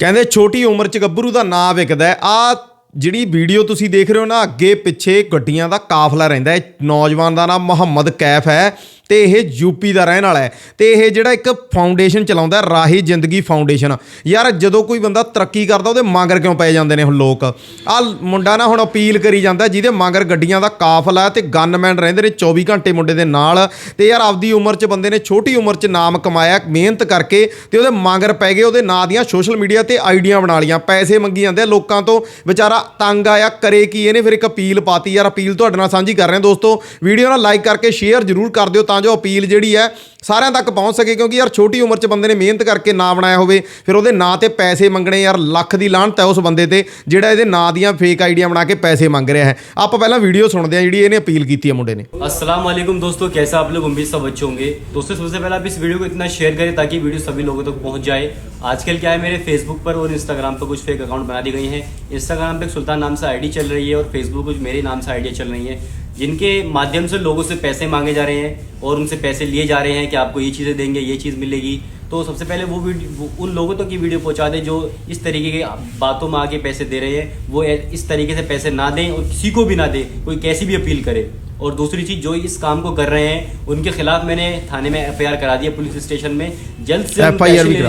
ਕਹਿੰਦੇ ਛੋਟੀ ਉਮਰ 'ਚ ਗੱਭਰੂ ਦਾ ਨਾਂ ਵਿਕਦਾ ਆ ਜਿਹੜੀ ਵੀਡੀਓ ਤੁਸੀਂ ਦੇਖ ਰਹੇ ਹੋ ਨਾ, ਅੱਗੇ ਪਿੱਛੇ ਗੱਡੀਆਂ ਦਾ ਕਾਫਲਾ ਰਹਿੰਦਾ ਹੈ। ਨੌਜਵਾਨ ਦਾ ਨਾਮ ਮੁਹੰਮਦ ਕੈਫ ਹੈ। ਤੇ ਇਹ ਯੂਪੀ ਦਾ ਰਹਿਣ ਵਾਲਾ ਹੈ ਤੇ ਇਹ ਜਿਹੜਾ ਇੱਕ ਫਾਊਂਡੇਸ਼ਨ ਚਲਾਉਂਦਾ ਹੈ, ਰਾਹੀ ਜ਼ਿੰਦਗੀ ਫਾਊਂਡੇਸ਼ਨ ਯਾਰ ਜਦੋਂ ਕੋਈ ਬੰਦਾ ਤਰੱਕੀ ਕਰਦਾ ਉਹਦੇ ਮਗਰ ਕਿਉਂ ਪੈ ਜਾਂਦੇ ਨੇ ਹੁਣ ਲੋਕ? ਆ ਮੁੰਡਾ ਨਾ ਹੁਣ ਅਪੀਲ ਕਰੀ ਜਾਂਦਾ ਜਿਹਦੇ ਮਗਰ ਗੱਡੀਆਂ ਦਾ ਕਾਫਲਾ ਹੈ ਤੇ ਗਨਮੈਨ ਰਹਿੰਦੇ ਨੇ 24 ਘੰਟੇ ਮੁੰਡੇ ਦੇ ਨਾਲ। ਤੇ ਯਾਰ ਆਪਦੀ ਉਮਰ 'ਚ ਬੰਦੇ ਨੇ ਛੋਟੀ ਉਮਰ 'ਚ ਨਾਮ ਕਮਾਇਆ ਮਿਹਨਤ ਕਰਕੇ ਤੇ ਉਹਦੇ ਮਗਰ ਪੈ ਗਏ ਉਹਦੇ ਨਾਂ ਦੀਆਂ ਸੋਸ਼ਲ ਮੀਡੀਆ ਤੇ ਆਈਡੀਆਂ ਬਣਾ ਲੀਆਂ ਪੈਸੇ ਮੰਗੀ ਜਾਂਦੇ ਆ ਲੋਕਾਂ ਤੋਂ। ਵਿਚਾਰਾ ਤੰਗ ਆਇਆ ਕਰੇ ਕੀ ਇਹਨੇ ਫਿਰ ਇੱਕ ਅਪੀਲ ਪਾਤੀ। ਯਾਰ ਅਪੀਲ ਤੁਹਾਡੇ ਨਾਲ ਸਾਂਝੀ ਕਰ ਰਹੇ ਹਾਂ ਦੋਸਤੋ ਵੀਡੀਓ ਨਾਲ ਲਾਈਕ ਕਰਕੇ ਸ਼ੇਅਰ ਜ਼ਰੂਰ ਕਰ ਦਿਓ ਤਾਂ ਜੋ ਅਪੀਲ ਜਿਹੜੀ ਹੈ ਸਾਰਿਆਂ ਤੱਕ ਪਹੁੰਚ ਸਕੇ ਕਿਉਂਕਿ ਯਾਰ ਛੋਟੀ ਉਮਰ 'ਚ ਬੰਦੇ ਨੇ ਮਿਹਨਤ ਕਰਕੇ ਨਾਂ ਬਣਾਇਆ ਹੋਵੇ ਫਿਰ ਉਹਦੇ ਨਾਂ ਤੇ ਪੈਸੇ ਮੰਗਣੇ ਯਾਰ ਲੱਖ ਦੀ ਲਾਹਨਤ ਹੈ ਉਸ ਬੰਦੇ ਤੇ ਜਿਹੜਾ ਇਹਦੇ ਨਾਂ ਦੀਆਂ ਫੇਕ ਆਈਡੀਆਂ ਬਣਾ ਕੇ ਪੈਸੇ ਮੰਗ ਰਿਹਾ ਹੈ ਆਪਾਂ ਪਹਿਲਾਂ ਵੀਡੀਓ ਸੁਣਦੇ ਹਾਂ ਜਿਹੜੀ ਇਹਨੇ ਅਪੀਲ ਕੀਤੀ ਹੈ ਮੁੰਡੇ ਨੇ अस्सलाम वालेकुम दोस्तों कैसा आप लोग उम्मीद सब अच्छे होंगे दोस्तों सबसे पहले आप इस वीडियो को इतना शेयर करें ताकि वीडियो सभी लोगों तक पहुंच जाए आजकल क्या है मेरे फेसबुक पर और इंस्टाग्राम पर कुछ फेक अकाउंट बना दी गई हैं इंस्टाग्राम पे सुल्तान नाम से आईडी चल रही है और फेसबुक कुछ मेरे नाम से आईडिया चल रही है जिनके माध्यम से लोगों से पैसे मांगे जा रहे हैं और उनसे पैसे लिए जा रहे हैं कि आपको ये चीज़ें देंगे, ये चीज़ मिलेगी। तो सबसे पहले वो वीडियो उन लोगों तक तो की वीडियो पहुँचा दें जो इस तरीके के बातों में आके पैसे दे रहे हैं। वो इस तरीके से पैसे ना दें और किसी को भी ना दें, कोई कैसी भी अपील करे। और दूसरी चीज़ जो इस काम को कर रहे हैं उनके खिलाफ मैंने थाने में एफआईआर करा दिया पुलिस स्टेशन में। जल्द से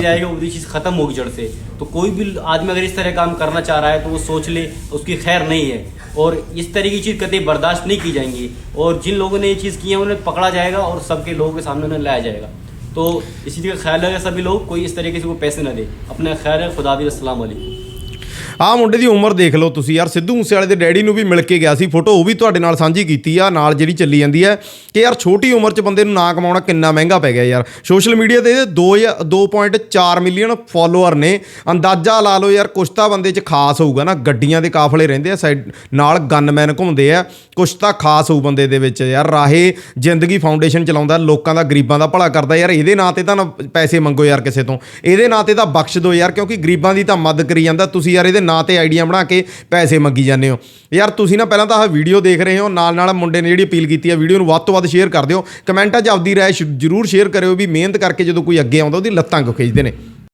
जाएगा वो चीज़ खत्म होगी जड़ से। तो कोई भी आदमी अगर इस तरह काम करना चाह रहा है तो वो सोच ले उसकी खैर नहीं है। और इस तरह की चीज़ कभी बर्दाश्त नहीं की जाएँगी। और जिन लोगों ने ये चीज़ की है उन्हें पकड़ा जाएगा और सबके लोगों के सामने उन्हें लाया जाएगा। तो इसी चीज़ का ख्याल रखें सभी लोग कोई इस तरीके से वो पैसे न दे। अपना ख्याल है खुदा भी वालेकुम। ਆਹ ਮੁੰਡੇ ਦੀ ਉਮਰ ਦੇਖ ਲਓ ਤੁਸੀਂ ਯਾਰ, ਸਿੱਧੂ ਮੂਸੇਵਾਲੇ ਦੇ ਡੈਡੀ ਨੂੰ ਵੀ ਮਿਲ ਕੇ ਗਿਆ ਸੀ ਫੋਟੋ, ਉਹ ਵੀ ਤੁਹਾਡੇ ਨਾਲ ਸਾਂਝੀ ਕੀਤੀ ਆ, ਨਾਲ ਜਿਹੜੀ ਚੱਲੀ ਜਾਂਦੀ ਹੈ ਕਿ ਯਾਰ ਛੋਟੀ ਉਮਰ 'ਚ ਬੰਦੇ ਨੂੰ ਨਾਂ ਕਮਾਉਣਾ ਕਿੰਨਾ ਮਹਿੰਗਾ ਪੈ ਗਿਆ ਯਾਰ। ਸੋਸ਼ਲ ਮੀਡੀਆ ਤੇ ਇਹਦੇ 2 ਜਾਂ 2.4 ਮਿਲੀਅਨ ਫਾਲੋਅਰ ਨੇ। ਅੰਦਾਜ਼ਾ ਲਾ ਲਓ ਯਾਰ ਕੁਛ ਤਾਂ ਬੰਦੇ 'ਚ ਖਾਸ ਹੋਊਗਾ ਨਾ, ਗੱਡੀਆਂ ਦੇ ਕਾਫਲੇ ਰਹਿੰਦੇ ਆ, ਸਾਈਡ ਨਾਲ ਗਨਮੈਨ ਘੁੰਮਦੇ ਆ ਕੁਛ ਤਾਂ ਖਾਸ ਹੋਊ ਬੰਦੇ ਦੇ ਵਿੱਚ ਯਾਰ। ਰਾਹੇ ਜ਼ਿੰਦਗੀ ਫਾਊਂਡੇਸ਼ਨ ਚਲਾਉਂਦਾ, ਲੋਕਾਂ ਦਾ, ਗਰੀਬਾਂ ਦਾ ਭਲਾ ਕਰਦਾ ਯਾਰ। ਇਹਦੇ ਨਾਂ ਤੇ ਤਾਂ ਨਾ ਪੈਸੇ ਮੰਗੋ ਯਾਰ ਕਿਸੇ ਤੋਂ। ਇਹਦੇ ਨਾਂ ਤੇ ਤਾਂ ਬਖਸ਼ ਦਿਓ ਯਾਰ, ਕਿਉਂਕਿ ਗਰੀਬਾਂ ਦੀ ਤਾਂ ਮਦਦ ਕਰੀ ਜਾਂਦਾ। ਤੁਸੀਂ ਯਾਰ ਇਹਦੇ ਨਾਂ ਤੇ ਆਈਡੀਆਂ ਬਣਾ ਕੇ ਪੈਸੇ ਮੰਗੀ ਜਾਂਦੇ ਹੋ। ਯਾਰ ਤੁਸੀਂ ਨਾ ਪਹਿਲਾਂ ਤਾਂ ਆਹ ਵੀਡੀਓ ਦੇਖ ਰਹੇ ਹੋ, ਨਾਲ ਨਾਲ ਮੁੰਡੇ ਨੇ ਜਿਹੜੀ ਅਪੀਲ ਕੀਤੀ ਹੈ ਵੀਡੀਓ ਨੂੰ ਵੱਧ ਤੋਂ ਵੱਧ ਸ਼ੇਅਰ ਕਰ ਦਿਓ। ਕਮੈਂਟਾਂ 'ਚ ਆਪਦੀ ਰਾਏ ਸ਼- ਜ਼ਰੂਰ ਸ਼ੇਅਰ ਕਰਿਓ ਵੀ ਮਿਹਨਤ ਕਰਕੇ ਜਦੋਂ ਕੋਈ ਅੱਗੇ ਆਉਂਦਾ, ਉਹਦੀ ਲੱਤਾਂ ਕਿਉਂ ਖਿੱਚਦੇ ਨੇ?